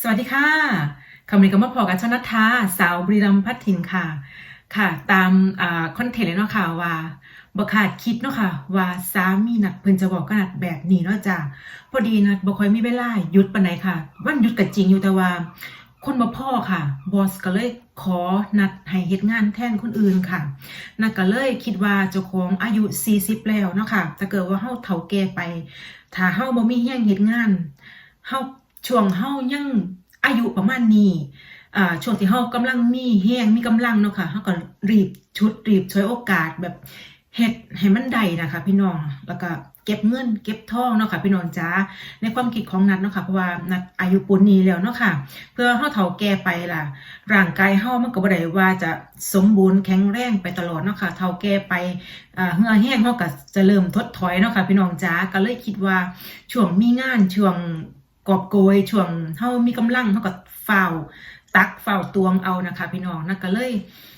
สวัสดีค่ะคำนี้ก็มาพอกับชนัทธาสาวบรีรัมพัฒถินค่ะ ค่ะ ตามอคอนเทนต์เลยเนาะค่ะว่าบ่คาดคิดเนาะค่ะ ว่าสามีนัดเพิ่นจะบอกกันนัดแบบนี้เนาะจ้ะพอดีนัดบ่ค่อยมีเวลาหยุดปานใดค่ะ วันหยุดก็จริงอยู่แต่ว่า คนบ่พ่อค่ะ บอสก็เลยขอนัดให้เฮ็ดงานแทนคนอื่นค่ะ นัดก็เลยคิดว่าเจ้าของอายุ 40 แล้วเนาะค่ะถ้าเกิดว่าเฮาเฒ่าแก่ไป ถ้าเฮาบ่มีแรงเฮ็ดงานเฮา ช่วงเฮายังอายุประมาณนี้อ่าช่วงที่เฮากำลังมีแรงมีกำลังเนาะค่ะเฮาก็รีบชุดรีบฉวยโอกาสแบบเฮ็ดให้มันได้นะคะ พี่น้องแล้วก็เก็บเงินเก็บทองเนาะค่ะพี่น้องจ้าในความคิดของนัดเนาะค่ะเพราะว่านัดอายุปูนนี้แล้วเนาะค่ะ เพื่อเฮาเฒ่าแก่ไปล่ะ ร่างกายเฮามันก็บ่ได้ว่าจะสมบูรณ์แข็งแรงไปตลอดเนาะค่ะเฒ่าแก่ไปอ่าเหื่อแห้งเฮาก็จะเริ่มทดถอยเนาะค่ะพี่น้องจ๋าก็เลยคิดว่าช่วงมีงานช่วง กอบโกยช่วงเฮามีกำลังเฮาก็ฝ้าวตักฝ้าวตวงเอานะคะ พี่น้องนั่นก็เลย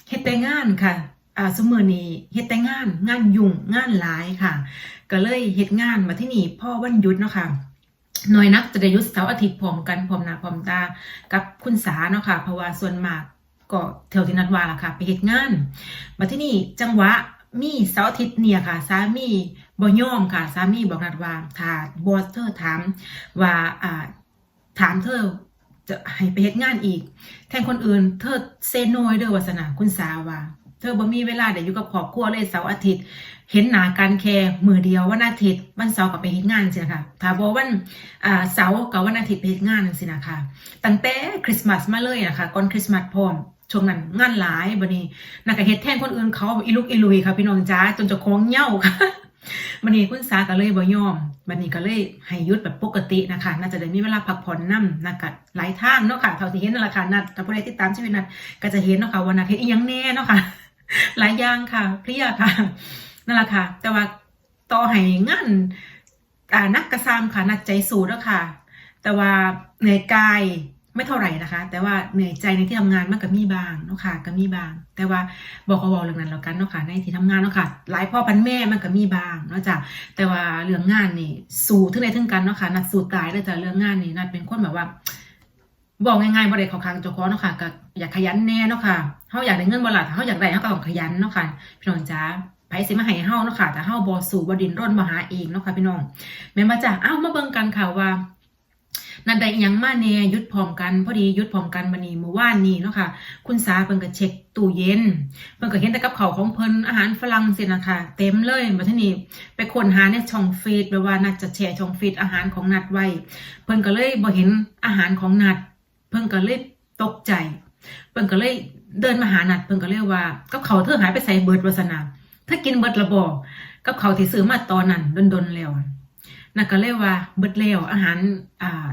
เฮ็ดแต่งานค่ะอ่าซุมื้อนี้เฮ็ดแต่งานงานยุ่งงานหลายค่ะ ก็เลยเฮ็ดงานมาที่นี่พ่อวันหยุดเนาะค่ะหน่อยนักจะได้ยุดเสาร์อาทิตย์พร้อมกันพร้อมหน้าพร้อมตากับคุณสาเนาะค่ะเพราะว่าส่วนมากก็แถวที่นัดว่าล่ะค่ะ ไปเฮ็ดงานมาที่นี่จังหวะมีเสาร์อาทิตย์เนี่ยค่ะ สามี บ่ยอมค่ะสามีบอกนัดว่าถ้าบอสเธอถามว่าอ่าถามเธอจะให้ไปเฮ็ดงานอีก แทนคนอื่นเธอเซโนยเด้อวาสนาคุณสาว่า เธอบ่มีเวลาได้อยู่กับครอบครัวเลยเสาร์อาทิตย์ เห็นหน้ากันแค่มือเดียววันอาทิตย์วันเสาร์ก็ไปเฮ็ดงานสินะคะถ้าบ่วันอ่าเสาร์กับวันอาทิตย์ไปเฮ็ดงานจังซี่นะคะตั้งแต่คริสต์มาสมาเลยนะคะก่อนคริสต์มาสพร้อมช่วงนั้นงานหลายบัดนี้นักก็เฮ็ดแทนคนอื่นเขาอีลุกอีลุยค่ะพี่น้องจ้าจนจะคองเหย้าค่ะ บัดนี้คุณสาก็เลยบ่ยอมบัดนี้ก็เลยให้ยุดแบบปกตินะคะ น่าจะได้มีเวลาพักผ่อนนํนะคะหลายทางเนาะค่ะเท่าที่เห็นนั่นแหละค่ะนัดถ้าผู้ใดติดตามชีวิตนัดก็จะเห็นเนาะค่ะว่านัดเฮ็ดอีหยังแน่เนาะค่ะ หลายอย่างค่ะเพลียค่ะนั่นแหละค่ะ แต่ว่าต่อให้งานอ่านักกระซามค่ะนัดใจสู้แล้วค่ะ แต่ว่าเหนื่อยกาย ไม่เท่าไหร่นะคะ แต่ว่าเหนื่อยใจในที่ทำงานมันก็มีบางเนาะค่ะก็มีบาง แต่ว่าบอกเขาบอกเรื่องนั้นแล้วกันเนาะค่ะในที่ทำงานเนาะค่ะหลายพ่อพันแม่มันก็มีบางเนาะจ้ะแต่ว่าเรื่องงานนี่สู้ถึงไหนถึงกันเนาะค่ะนัดสู้ตายเลยจ้ะเรื่องงานนี่นัดเป็นคนแบบว่า บอกง่ายๆบ่ได้เข้าข้างเจ้าของเนาะค่ะก็อยากขยันแน่เนาะค่ะเฮาอยากได้เงินบ่ล่ะถ้าเฮาอยากได้เฮาก็ต้องขยันเนาะค่ะพี่น้องจ๋าไผสิมาให้เฮาเนาะค่ะแต่เฮาบ่สู้บ่ดินร่นบ่หาเองเนาะค่ะพี่น้องแม่นบ่จ้ะอ้าวมาเบิ่งกันค่ะว่า นัดใดอิหยังมาแน่ยุดพร้อมกันพอดียุดพร้อมกันมื้อนี้เมื่อวานนี้เนาะค่ะคุณสาเพิ่นก็เช็คตู้เย็นเพิ่นก็เห็นแต่กับเขาของเพิ่นอาหารฝรั่งสินะคะเต็มเลยบัดทีนี้ไปค้นหาในช่องฟีดแบบว่านัดจะแชร์ช่องฟีดอาหารของนัดไว้เพิ่นก็เลยบ่เห็นอาหารของนัด เพิ่นก็เลยตกใจ เพิ่นก็เลยเดินมาหานัดเพิ่นก็เลยว่ากับเขาเธอหายไปใส่เบิดวาสนาเธอกินเบิดละบ่กับเขาที่ซื้อมาตอนนั้นดนๆแล้วนัดก็เลยว่าเบิดแล้วอาหารอ่า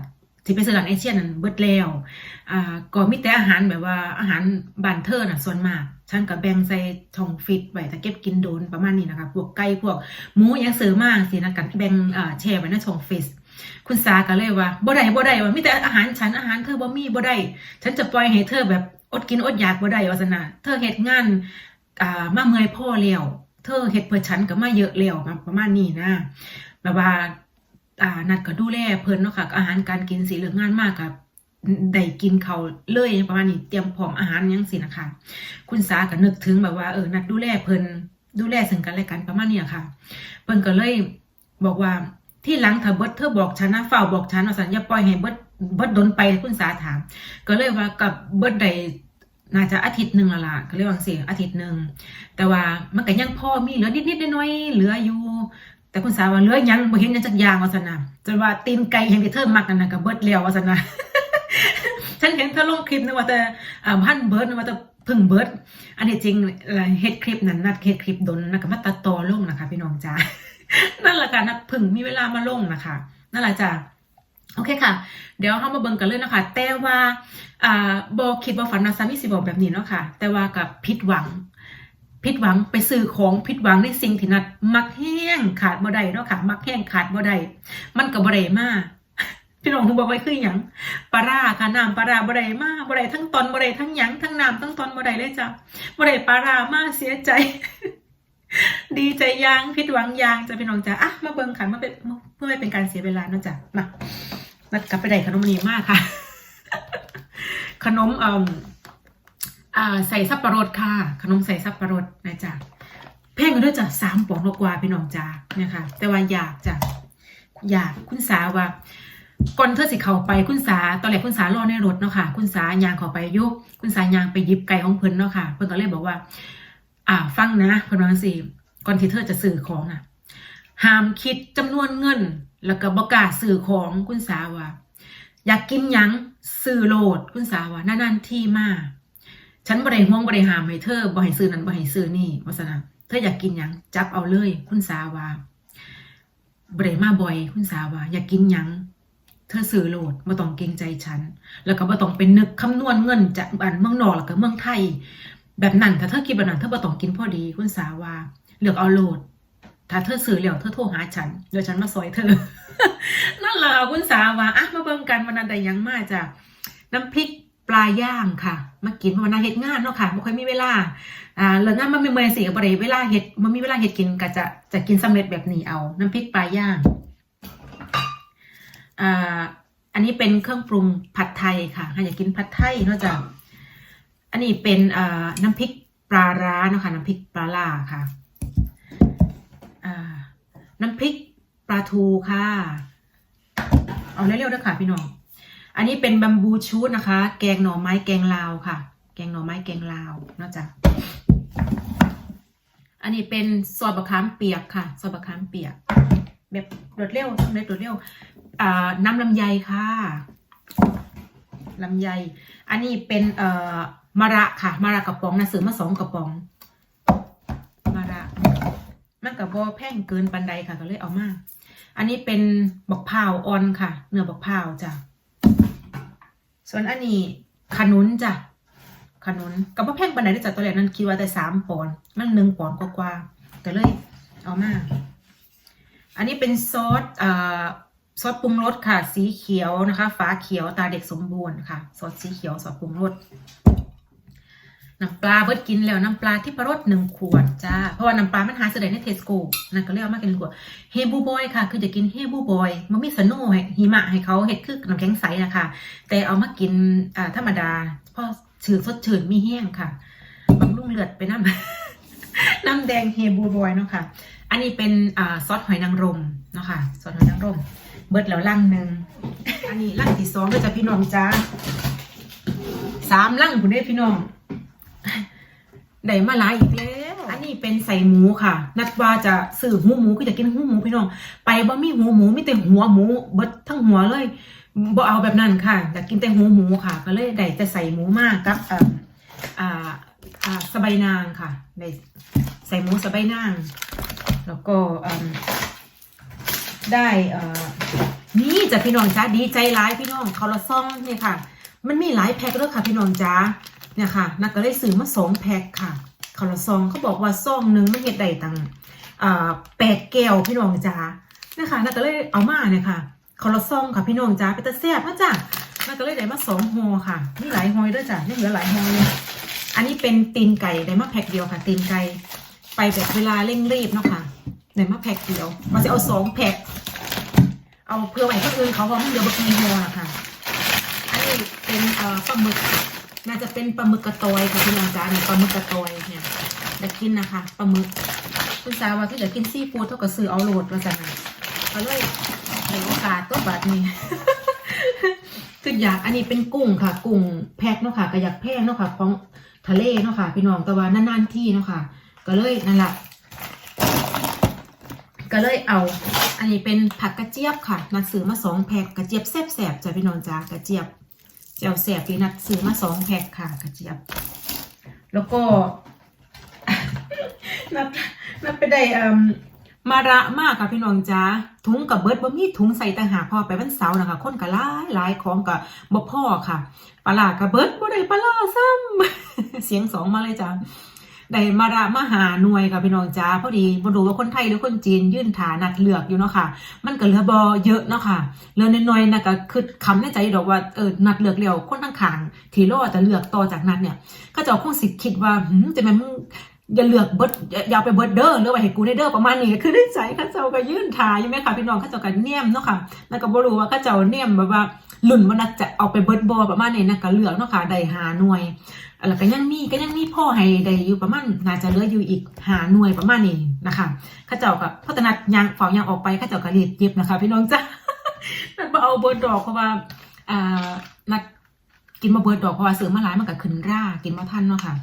ที่ไปซื้อร้านเอเชียนั้นเบิดแล้วอ่าก็มีแต่อาหารแบบว่าอาหารบ้านเธอน่ะส่วนมากฉันก็แบ่งใส่ช่องฟิตไว้ถ้าเก็บกินโดนประมาณนี้นะคะพวกไก่พวกหมูยังซื้อมากสินะกันแบ่งอ่าแช่ไว้ในช่องฟิตคุณสาก็เลยว่าบ่ได้บ่ได้ว่ามีแต่อาหารฉันอาหารเธอบ่มีบ่ได้ฉันจะปล่อยให้เธอแบบอดกินอดอยากบ่ได้วาซั่นน่ะเธอเฮ็ดงานอ่ามาเมื่อยพ่อแล้วเธอเฮ็ดเพื่อฉันก็มาเยอะแล้วประมาณนี้นะแบบว่า อ่านัดก็ดูแลเพิ่นเนาะค่ะอาหารการกินสิเรื่องงานมากกับได้กินเขาเลยประมาณนี้เตรียมพร้อมอาหารยังสินะคะ คุณสาก็นึกถึงแบบว่าเออนัดดูแลเพิ่นดูแลซึ่งกันและกันประมาณนี้ค่ะ เพิ่นก็เลยบอกว่าที่หลังถ้าเบิดเธอบอกฉันนะเฝ้าบอกฉันว่าสัญญาปล่อยให้เบิดเบิดดนไปคุณสาถาม ก็เลยว่ากับเบิดใดน่าจะอาทิตย์หนึ่งละล่ะก็เลยว่าสิอาทิตย์หนึ่งแต่ว่ามันก็ยังพอมีเหลือนิดๆน้อยๆเหลืออยู่ แต่คุณสาว่าเลือหยังบ่เห็นยังจักอย่างวาซั่นน่ะจนว่าตีนไก่แห่งที่เธอมักนั่นนะก็เบิร์ดแล้ววาซั่นน่ะฉันเห็นเธอลงคลิปนึกว่าแต่อ่าพันเบิร์ดนึกว่าแต่พึ่งเบิร์ดอันนี้จริงเฮ็ดคลิปนั้นนัดเฮ็ดคลิปดนนะก็มาตัดต่อลงนะคะ พี่น้องจ้านั่นแหละค่ะนัดพึ่งมีเวลามาลงนะคะ นั่นแหละจ้าโอเคค่ะ เดี๋ยวเรามาเบิ่งกันเลยนะคะ แต่ว่าอ่าบอคิดว่าฝันว่าสามีสิบอกแบบนี้เนาะค่ะ แต่ว่ากับผิดหวัง ผิดหวังไปซื้อของผิดหวังในสิ่งที่นัดมักแห้งขาดบ่ได้เนาะค่ะ มักแห้งขาดบ่ได้มันก็บ่ได้มาพี่น้องคงบอกไว้คือหยังปลาราค่ะน้ำปลาร้าบ่ได้มาบ่ได้ทั้งตอนบ่ได้ทั้งหยังทั้งน้ำทั้งตอนบ่ได้เลยจ้ะบ่ได้ปลารามาเสียใจ ดีใจยางผิดหวังยางจะพี่น้องจ้ะอะมาเบิ่งขันมาเป็นเพื่อไม่เป็นการเสียเวลาเนาะจ้ะมานัดกลับไปได้ขนมนี้มากค่ะ ขนมเอ่อ ใส่สับปะรดค่ะ ขนมใส่สับปะรดนะจ๊ะแพงกันด้วยจ้ะสามปอนด์กว่าพี่น้องจ้าเนี่ยค่ะแต่ว่าอยากจ้ะอยากคุณสาว่าก่อนเธอสิเข้าไปคุณสาตอนแรกคุณสารอในรถเนาะค่ะ คุณสายางเข้าไปยุคุณสายางไปยิบไก่ของเพิ่นเนาะค่ะ เพิ่นก็เลยบอกว่า อ่า ฟังนะเพิ่นว่าจังซี่ก่อนที่เธอจะซื้อของอะห้ามคิดจำนวนเงิน แล้วก็บ่กล้าซื้อของคุณสาว่า อยากกินยังซื้อโหลดคุณสาว่านานๆที่มา ฉันบ่ได้ห่วงบ่ได้ห้ามให้เธอบ่ให้ซื้อนั้นบ่ให้ซื้อนี่ว่าซั่นะเธออยากกินยังจับเอาเลย คุณสาวาบ่ได้มาบ่อย คุณสาวาอยากกินยังเธอซื้อโหลดบ่ต้องเกรงใจฉัน แล้วก็บ่ต้องเป็นนึกคำนวณเงินจากบ้านเมืองนอกแล้วก็เมืองไทย แบบนั้นถ้าเธอคิดแบบนั้นเธอบ่ต้องกินพอดี คุณสาวาเลือกเอาโหลดถ้าเธอซื้อแล้วเธอโทรหาฉันเดี๋ยวฉันมาซอยเธอนั่นแหละคุณสาวาอะมาเบิ่งกันวันนั้นได้หยังมาจ้ะน้ำพริก ปลาย่างค่ะ มากินเพราะวันนั้เฮ็ดงานเนาะค่ะบ่ค่อยมีเวลาอ่าเลิกงานมาเมื่อยๆสิก็บ่ได้เวลาเฮ็ดบ่มีเวลาเฮ็ดกินก็จะจะกินสำเร็จแบบนี้เอา น้ำพริกปลาย่างอ่าอันนี้เป็นเครื่องปรุงผัดไทยค่ะใครอยากกินผัดไทยนอกจากอันนี้เป็นอ่าน้ำพริกปลาร้าเนาะค่ะ น้ำพริกปลาล่าค่ะอ่าน้ำพริกปลาทูค่ะ เอาเร็วๆด้วยค่ะพี่น้อง อันนี้เป็นบัมบูชูดนะคะ แกงหน่อไม้แกงลาวค่ะ แกงหน่อไม้แกงลาวนอกจาก อันนี้เป็นซอสบะขามเปียกค่ะ ซอสบะขามเปียก แบบรวดเร็วทำเร็จรวดเร็วอ่าน้ำลำไยค่ะลำไย อันนี้เป็นเอ่อมะระค่ะมะระกระป๋องนะซื้อมาสองกระป๋องมะระมันกับบอแพงเกินปันใดค่ะก็เลยเอามา อันนี้เป็นบักพาวออนค่ะ เนื้อบักพาวจ้ะ ส่วนอันนี้ขนุนจ้ะขนุนกับว่าแพงปานใดได้จากตัวแรกนั้นคิดว่าแต่สามปอนด์มันหนึ่งปอนด์กว่าๆก็เลยเอามา อันนี้เป็นซอสอ่าซอสปรุงรสค่ะ สีเขียวนะคะ ฟ้าเขียวตาเด็กสมบูรณ์ค่ะซอสสีเขียวซอสปรุงรส น้ำปลาเบิดกินแล้วน้ำปลาที่ประรสหนึ่งขวดจ้า เพราะว่าน้ำปลามันหาซื้อได้ในเทสโก้นั่นก็เลยเอามากินหนึ่งขวดเฮบูบอยค่ะ คือจะกินเฮบูบอย มันมีสโน่ให้หิมะให้เขาเห็ดคือน้ำแข็งใสนะคะ แต่เอามากินอ่าธรรมดาเพราะชื่นสดชื่นมีแห้งค่ะบำรุงเลือดไปน้ำน้ำแดงเฮบูบอยเนาะค่ะ อันนี้เป็นอ่าซอสหอยนางรมเนาะค่ะซอสหอยนางรม เบิดแล้วลังหนึ่งอันนี้ลังที่สองด้วยจะพี่น้องจ้าสามลังคุณเด้พี่น้อง ได้มาหลายอีกแล้ว อันนี้เป็นใส่หมูค่ะ นัดว่าจะซื้อหูหมูคือจะกินหูหมูพี่น้อง ไปบ่มีหูหมูมีแต่หัวหมูเบิดทั้งหัวเลยบ่เอาแบบนั้นค่ะอยากกินแต่หูหมูค่ะ ก็เลยได้แต่ใส่หมูมากกับอ่ออ่าอ่าสบายนางค่ะได้ใส่หมูสบายนาง แล้วก็เอิ่มได้อ่อนี่จ้ะพี่น้องจ้าดีใจร้ายพี่น้องเขาละซ่องเนี่ยค่ะ มันมีหลายแพ็คด้วยค่ะพี่น้องจ้า เนี่ยค่ะนักก็เลยซื้อมาสองแพ็คค่ะเขาละซองเขาบอกว่าซองหนึงมันเฮ็ดได้ตังอ่าแปดแก้วพี่น้องจ้าเนี่ยค่ะนักก็เลยเอามาเนี่ยค่ะเขาละซองค่ะพี่น้องจ้าไปตะแซ่บนะจ้ะนักก็เลยได้มาสองห่อค่ะมีหลายห่อด้วยจ้ะนี่เหลือหลายห่อยอันนี้เป็นตีนไก่ได้มาแพ็คเดียวค่ะ ตีนไก่ไปแบบเวลาเร่งรีบเนาะค่ะได้มาแพ็คเดียวมาจะเอาสองแพ็คเอาเพื่อไว้คนอื่นเขาเพราะมันเหลือบางทีห่อค่ะอันนี้เป็นปลาหมึก น่าจะเป็นปลาหมึกกระตอยค่ะพี่น้องจ้าเนี่ยปลาหมึกกระตอยเนี่ยอยากกินนะคะปลาหมึกคุณสาวว่าถ้าอยากกินซีฟู้ดเท่ากับซื้อเอาโหลดมาจากไหนก็เลยในโอกาสตัวบัดนี้คืออยากอันนี้เป็นกุ้งค่ะ กุ้งแพ็คเนาะค่ะก็อยากแพงเนาะค่ะของทะเลเนาะค่ะ พี่น้องแต่ว่านานๆที่เนาะค่ะ ก็เลยนั่นแหละก็เลยเอา อันนี้เป็นผักกระเจี๊ยบค่ะนัดซื้อมาสองแพ็คกระเจี๊ยบแซ่บๆจ้ะพี่น้องจ้ากระเจี๊ยบ จียวแสบที่นัดซื้อมาสองแพ็คค่ะกระเจี๊ยบ แล้วก็ นัดนัดไปได้อ่มมาระมากค่ะพี่น้องจ้าถุงกับเบิร์ดบ่มีถุงใส่ต่างหากพอไปวันเสาร์นะคะคนกับหลายหลายของกับบ่พ่อค่ะปลากับเบิร์ดบ่ได้ปลาซ้ำเสียงสองมาเลยจ้า ได้มาระมาหาหน่วยค่ะพี่น้องจ้าพอดีบ่รู้ว่าคนไทยหรือคนจีนยื่นฐานัดเลือกอยู่เนาะค่ะ มันก็เหลือบอเยอะเนาะค่ะเหลือน้อยๆนะก็คือคำในใจดอกว่าเออนัดเลือกแล้วคนทั้งขางที่รอจะเลือกต่อจากนัดเนี่ย ก็จะคงสิคิดว่าหืมจะแม่นมึงอย่าเลือกเบิดอย่าอย่าไปเบิร์ดเด้อหรือว่าให้กูได้เด้อประมาณนี้คือในใจข้าเจ้าก็ยื่นถ่ายอยู่ไหมคะพี่น้องข้าเจ้าก็เนียมเนาะค่ะแล้วก็บรู้ว่าข้าเจ้าเนียมแบบว่าหลุ่นว่านักจะเอาไปเบิร์ดบอประมาณนี้นะก็เลือกเนาะค่ะได้หาหน่วย แล้วก็ยังมีก็ยังมีพ่อให้ได้อยู่ประมาณน่าจะเหลืออยู่อีกหาหน่วยประมาณนี้นะคะข้าเจ้าก็พัฒนายางฝ้ายางออกไปข้าเจ้าก็รีบเย็บนะคะ พี่น้องจ้านัดบ่เอาเบิดดอกเพราะว่าอ่านัดกินมาเบิดดอกเพราะว่าซื้อมาหลายมันก็ขึ้นรากินมาทันเนาะค่ะ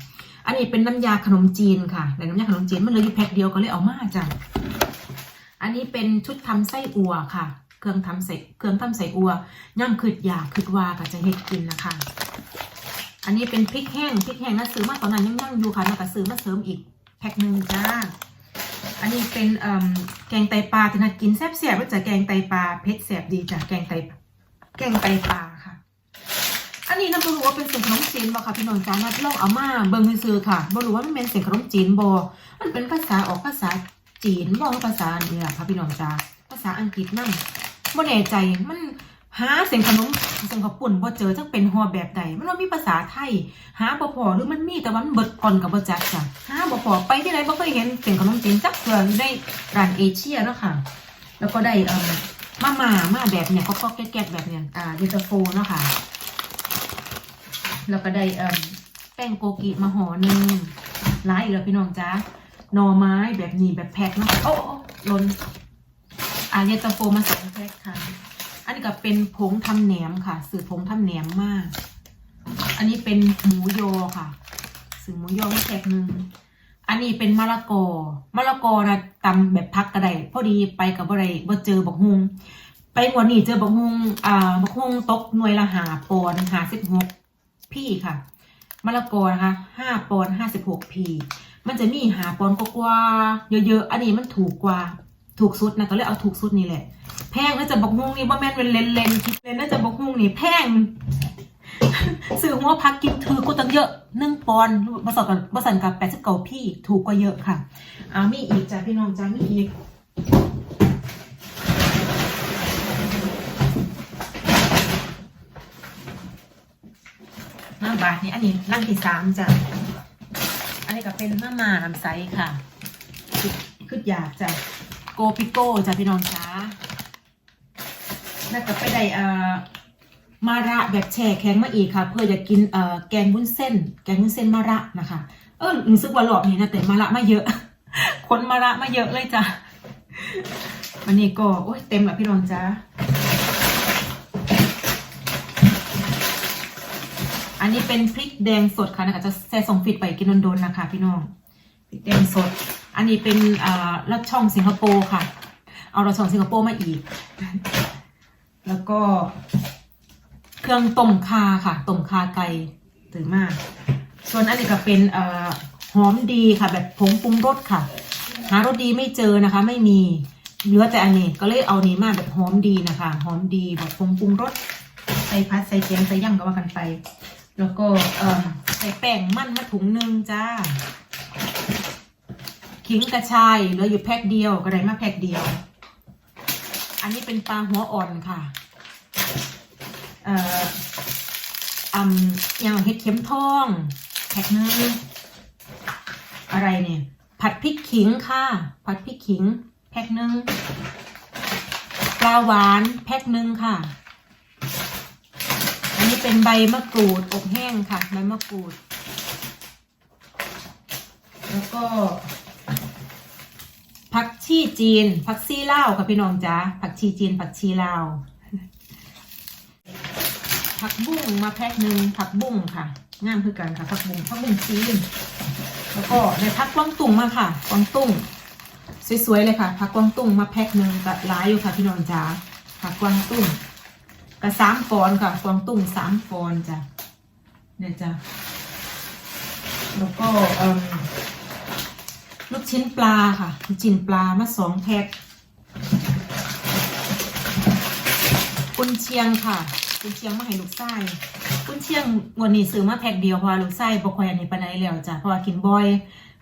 อันนี้เป็นน้ำยาขนมจีนค่ะแต่น้ำยาขนมจีนมันเลยอยู่แพ็คเดียวก็เลยเอามาจ้ะอันนี้เป็นชุดทำไส้อัวค่ะ เครื่องทำใส่เครื่องทำใส่อัวย่ำคืดอยาคืดว่าก็จะเฮ็ดกินนะคะ อันนี้เป็นพริกแห้งพริกแห้งน่าซื้อมาตอนนั้นยังย่งอยู่ค่ะแล้วก็ซื้อมาเสริมอีกแพ็คหนึ่งจ้า อันนี้เป็นแกงไตปลาที่นัดกินแซ่บๆว่าจะแกงไตปลาเผ็ดแซ่บดีจ้ะแกงไตแกงไตปลาค่ะ อันนี้น้ำบ่รู้ว่าเป็นเสียงขนมจีนบ่ค่ะพี่น้องจ้านัดลองเอามาเบิ่งซื่อค่ะบ่รู้ว่ามันเป็นเสียงขนมจีนบ่มันเป็นภาษาออกภาษาจีนบ่ภาษาเนี่ยค่ะพี่น้องจ้าภาษาอังกฤษนั่นบ่แน่ใจมัน หาเสียงขนมเสียงขปุ่นบ่เจอจักเป็นฮอแบบใดมันว่ามีภาษาไทย หาบ่พอหรือมันมีแต่ว่ามันเบิดก่อนกับบ่จักจ้ะหาบ่พอไปที่ไหนบ่เคยเห็นเสียงขนมจีนจักเทื่ออยู่ในร้านเอเชียเนาะค่ะ แล้วก็ได้เอ่อมาม่ามาแบบเนี่ยก็ก็แก๊กแบบเนี่ยอ่าเยนตาโฟเนาะค่ะ แล้วก็ได้เอ่อแป้งโกกิมาห่อหนึ่งร้ายอีกแล้วพี่น้องจ้าหน่อไม้แบบนี้แบบแพ็คเนาะโอ้โอ้ลนอ่าเยนตาโฟมาสองแพ็คค่ะ อันนี้ก็เป็นผงทำแหนมค่ะ สื่อผงทำแหนมมาก อันนี้เป็นหมูยอค่ะ สื่อหมูยอมาแพ็คหนึ่งอันนี้เป็นมะละกอ มะละกอนะตำแบบพักกระไดพอดีไปกับบ่ได้บ่เจอบักฮุงไปกว่านี้เจอบักฮุงอ่าบักฮุงตกหน่วยละหาปอนหาสิบหกพี่ค่ะ มะละกอนะคะห้าปอนห้าสิบหกพีมันจะมีหาปอนกว่าเยอะๆ อันนี้มันถูกกว่า ถูกสุดนะก็เลยเอาถูกสุดนี่แหละ แพงน่าจะบกฮุ่งนี่บ่าแม่นเป็นเลนเลนคิดเลนน่าจะบกฮุ่งนี่แพงซื้อหัวพักกินถือกูตั้งเยอะนึ่งปอนบริษัทกับบริษัทกับแปดสิบเก้าพี่ถูกกว่าเยอะค่ะอ่ามีอีกจ้ะพี่น้องจ้ามีอีกมาบาทนี้อันนี้ร่างที่สามจ้ะอันนี้ก็เป็นมาม่าลำไส้ค่ะคืออยากจะ กปิโก้จ้ะพี่น้องจ้าแล้วก็ไปได้เอ่อมาระแบบแช่แข็งมาอีกค่ะ เพื่อจะกินเอ่อแกงวุ้นเส้น แกงวุ้นเส้นมาระนะคะ เออรู้สึกว่ารอบนี้นะแต่มาระมาเยอะ คนมาระมาเยอะเลยจ้ะวันนี้ก็โอ้ยเต็มแล้วพี่น้องจ้าอันนี้เป็นพริกแดงสดค่ะนะคะจะแซ่ส่งฟิตไปกินโดนๆนะคะ พี่น้องพริกแดงสด อันนี้เป็นอ่าลัดช่องสิงคโปร์ค่ะ เอาลัดช่องสิงคโปร์มาอีก แล้วก็ เครื่องต้มคาค่ะต้มคาไก่ตื่นมาก ส่วนอันนี้ก็เป็นอหอมดีค่ะ แบบผงปรุงรสค่ะ หารสดีไม่เจอนะคะ ไม่มีเหลือแต่อันนี้ก็เลยเอานี้มาแบบหอมดีนะคะ หอมดีแบบผงปรุงรสใส่พัดใส่แกงใส่ย่ำก็ว่ากันไป แล้วก็ใส่แป้งมันมาถุงหนึ่งจ้า ขิงกระชายเหลืออยู่แพ็คเดียวก็ได้มาแพ็คเดียว อันนี้เป็นปลาหัวอ่อนค่ะ เอ่ออ่ำอย่างเห็ดเข็มทองแพ็คหนึงอะไรเนี่ย ผัดพริกขิงค่ะ ผัดพริกขิง แพ็คหนึ่งปลาหวานแพ็คหนึ่งค่ะ อันนี้เป็นใบมะกรูดอบแห้งค่ะใบมะกรูด แล้วก็ ผักชีจีน ผักชีลาวค่ะพี่น้องจ้าผักชีจีน ผักชีลาว ผักบุ้งมาแพ็คหนึ่งผักบุ้งค่ะงามคือกันค่ะผักบุ้งผักบุ้งจีน แล้วก็ได้ผักกวางตุ้งมาค่ะกวางตุ้งสวยๆเลยค่ะผักกวางตุ้งมาแพ็คหนึ่งกับหลายอยู่ค่ะพี่น้องจ้าผักกวางตุ้งกับสามฟอนค่ะกวางตุ้งสามฟอนจ้ะเนี่ยจ้ะแล้วก็ ลูกชิ้นปลาค่ะลูกชิ้นปลามาสองแพ็คกุนเชียงค่ะกุนเชียงมาให้ลูกไส้กุนเชียงวันนี้ซื้อมาแพ็คเดียวพราะว่าลูกไส้บ่ค่อยอันนี้ปานใดแล้วจ้ะเพราะว่ากินบ่อย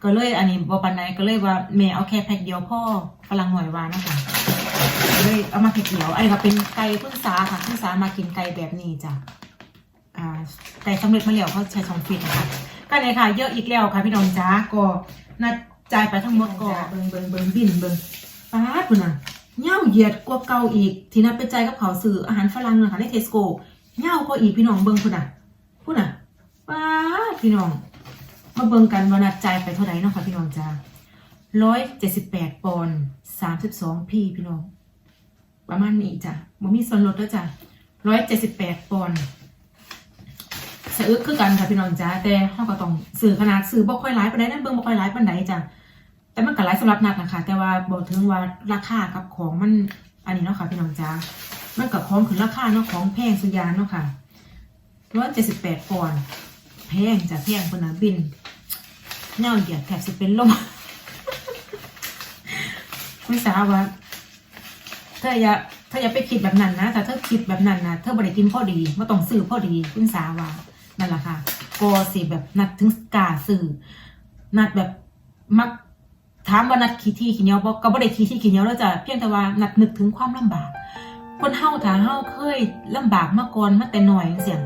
ก็เลยอันนี้บ่ปานใดก็เลยว่าแม่เอาแค่แพ็คเดียวพ่อฝรั่งหน่อยวานนะคะเลยเอามาแพ็คเดียวอันนี้ก็เป็นไก่พึ่งสาค่ะพึ่งสามากินไก่แบบนี้จ้ะอ่าไก่สำเร็จมาแล้วเขาใช้ช่องฟิตนะคะก็เลยค่ะ เยอะอีกแล้วค่ะพี่น้องจ้าก็นัด จ่ายไปทั้งหมดก็เบิงเบิงเบิงบินเบิงป้าดคุณน่ะเหย้าเหยียดกว่าเก่าอีก ที่นัดไปใจายกับเขาวซื้ออาหารฝรั่งนะคะในเทสโก้เหย้ากว่าอีกพี่น้องเบิ่งพุ่นน่ะพุ่นน่ะป้าดพี่น้อง มาเบิ่งกันว่านัดจ่ายไปเท่าไหร่เนาะค่ะพี่น้องจ้าร้อยเจ็ดสิบแปดปอนด์สามสิบสองพี่พี่น้อง ประมาณนี้จ้ะบ่มีส่วนลดแล้วจ้ะร้อยเจ็ดสิบแปดปอนด์สะอึกคือกันค่ะพี่น้องจ้าแต่เฮาก็ต้องซื้อขนาดซื้อบ่ค่อยหลายปานใดนั่นเบิ่งบ่ค่อยหลายปานใดจ้ะ แต่มันก็หลายสำหรับนัดนะคะ แต่ว่าบอกถึงว่าราคากับของมันอันนี้เนาะค่ะพี่น้องจ้ามันกับของขึ้นราคาเนาะของแพงสุดยานเนาะค่ะร้อยเจ็ดสิบแปดปอนด์แพงจ้ะแพงคนนะบินเน่าเหยียดแถบสิเป็นลมคุณสาวว่าเธออย่าเธออย่าไปคิดแบบนั้นนะแต่เธอคิดแบบนั้นนะเธอบริกินพอดีไม่ต้องซื้อพอดีคุณสาวว่านั่นแหละค่ะก็สิแบบนัดถึงกาซื้อนัดแบบมัก ถามว่านัดขี้ที่ขี้เหนียวบอกก็บ่ได้ขี้ที่ขี้เหนียวแล้วจ้ะเพียงแต่ว่านัดนึกถึงความลำบาก คนเฮาถ้าเฮาเคยลำบากมาก่อนมาแต่น้อยจังซี่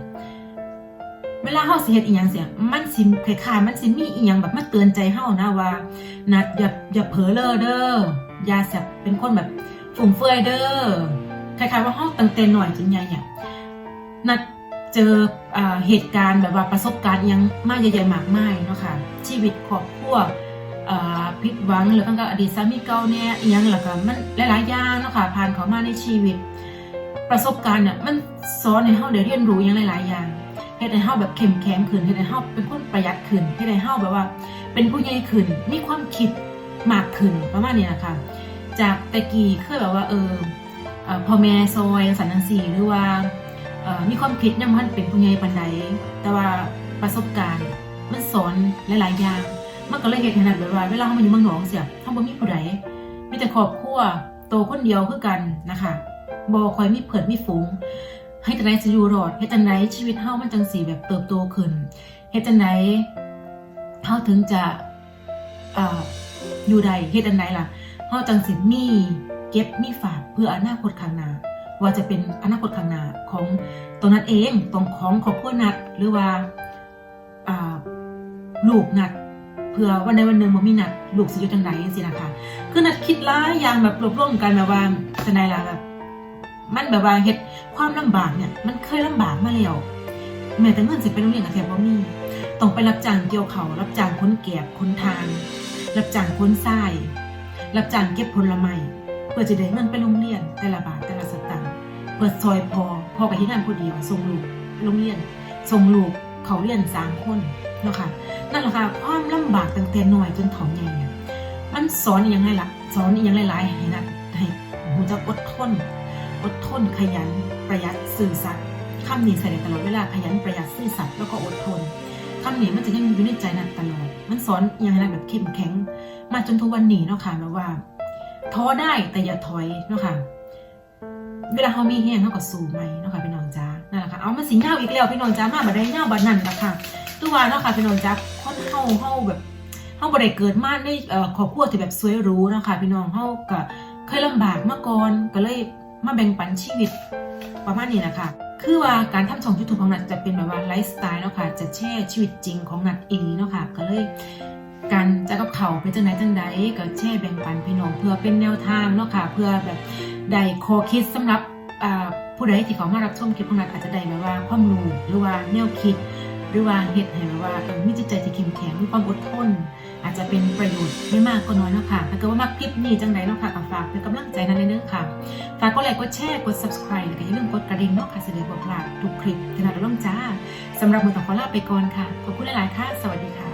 เวลาเฮาสิเฮ็ดอีหยังเสียมันสิคล้ายๆมันสิมีอีหยังแบบมาเตือนใจเฮานะว่า นัดอย่าอย่าเผลอเลอเด้ออย่าสับเป็นคนแบบฟุ่มเฟือยเด้อคล้ายๆว่าเฮาตั้งแต่น้อยจนใหญ่เนี่ยนัดเจอเหตุการณ์แบบว่าประสบการณ์ยังมากใหญ่ๆมากมายเนาะค่ะชีวิตครอบครัว ผิดหวังหรือกันกับอดีตสามีเก่าเนี่ยอีหยังหล่ะค่ะมันหลายๆอย่างเนาะค่ะผ่านเขามาในชีวิต ประสบการณ์เนี่ยมันสอนให้เฮาได้เรียนรู้อย่างหลาย ๆ อย่างเฮ็ดให้เฮาแบบเข้มแข็งขึ้นเฮ็ดให้เฮาเป็นคนประหยัดขึ้นเฮ็ดให้เฮาแบบว่า เป็นผู้ใหญ่ขึ้นมีความคิดมากขึ้นประมาณนี้นะคะจากต่กี้เคยแบบว่าเออพ่อแม่ซอยสันนังสีหรือว่ามีความคิดยังมันเป็นผู้ใหญ่ปานใดแต่ว่าประสบการณ์มันสอนหลาย ๆ อย่าง มันก็เลยเห็นขนาดแบบว่าเวลาเขามาอยู่เมืองหนองเสียเขาบ่มีผู้ใดมีแต่ครอบครัวโตคนเดียวคือกันนะคะบ่คอยมีเผิดมีฝูงให้จังไดจะอยู่รอดเฮ็ดจังไดชีวิตเฮามันจังสีแบบเติบโตขึ้นเฮ็ดจังไดเฮาถึงจะอ่าอยู่ใดเฮ็ดจังไดล่ะเฮาจังสิมีเก็บมีฝากเพื่ออนาคตข้างหน้าว่าจะเป็นอนาคตข้างหน้าของตัวนัดเองตรงของครอบครัวนัดหรือว่าอ่าลูกนัด เพื่อวันใดวันหนึ่งมันมีหนัดลูกสิอยู่จังไดสินะคะคือนัดคิดล้ายอย่างแบบรวบรวมกันแบบว่าจังไดล่ะแบบมันแบบว่าเฮ็ดความลำบากเนี่ยมันเคยลำบากมาแล้วแม้แต่เงินสิไปโรงเรียนก็แทบบ่มีต้องไปรับจ้างเกี่ยวเขารับจ้างขนแกบขนทานรับจ้างขนทรายรับจ้างเก็บผลไม้เพื่อจะได้เงินไปโรงเรียนแต่ละบาทแต่ละสตางค์เพื่อซอยพอพอกับที่งานผู้เดียวส่งลูกโรงเรียนส่งลูกเขาเรียนสามคน เนาะค่ะนั่นแหละค่ะความลำบากตั้งแต่น้อยจนถ่อมใหญ่เนี่ยมันสอนอย่างไรล่ะสอนอหย่างหลายๆให้นะให้หูจะอดทน อดทนขยันประหยัดซื่อสัตย์คำนี้ใส่ตลอดเวลาขยันประหยัดซื่อสัตย์แล้วก็อดทนคำนี้มันจะยังอยู่ในใจนันตลอด มันสอนอย่างไรแบบเข้มแข็ง มาจนทุกวันนี้เนาะค่ะแบบว่าท้อได้แต่อย่าถอยเนาะค่ะเวลาเขามีแห้งเขาก็สู้ไหมเนาะค่ะพี่น้องจ้านั่นแหละค่ะเอามาสิเงาอีกแล้วพี่น้องจ้ามาบัดได้เงาบัดนั่นละค่ะ ตัววาเนาะค่ะพี่น้องจ๊ะคนเฮาเฮาแบบเฮาบ่ได้เกิดมาในเอ่อครอบครัวที่แบบสวยหรูเนาะค่ะพี่น้องเฮาก็เคยลำบากมาก่อนก็เลยมาแบ่งปันชีวิตประมาณนี้นะคะคือว่าการทำช่องยูทูบของนัดจะเป็นแบบว่าไลฟ์สไตล์เนาะค่ะจะแช่ชีวิตจริงของนัดเองเนาะค่ะก็เลยการจะกับเขาเป็นจังไหนจังใดก็แช่แบ่งปันพี่น้องเพื่อเป็นแนวทางเนาะค่ะเพื่อแบบได้คอคิดสำหรับผู้ใดที่เขามารับชมคลิปของนัดอาจจะได้แบบว่าความรู้หรือว่าแนวคิด หรือว่าเหตุให้แบบว่าเออมีจิตใจที่เข้มแข็งมีความอดทนอาจจะเป็นประโยชน์ไม่มากก็น้อยเนาะค่ะถ้าเกิดว่ามักคลิปนี้จังไรเนาะค่ะก็ฝากเป็นกำลังใจนั้นเลยเด้อค่ะ ฝากกดไลค์กดแชร์กด subscribe แล้วก็อย่าลืมกดกระดิ่งเนาะค่ะจะได้บอกลาทุกคลิปที่น่าจะล่องจ้าสำหรับมือต่อขอลาไปก่อนค่ะ ขอบคุณหลาย ๆ ค่ะ สวัสดีค่ะ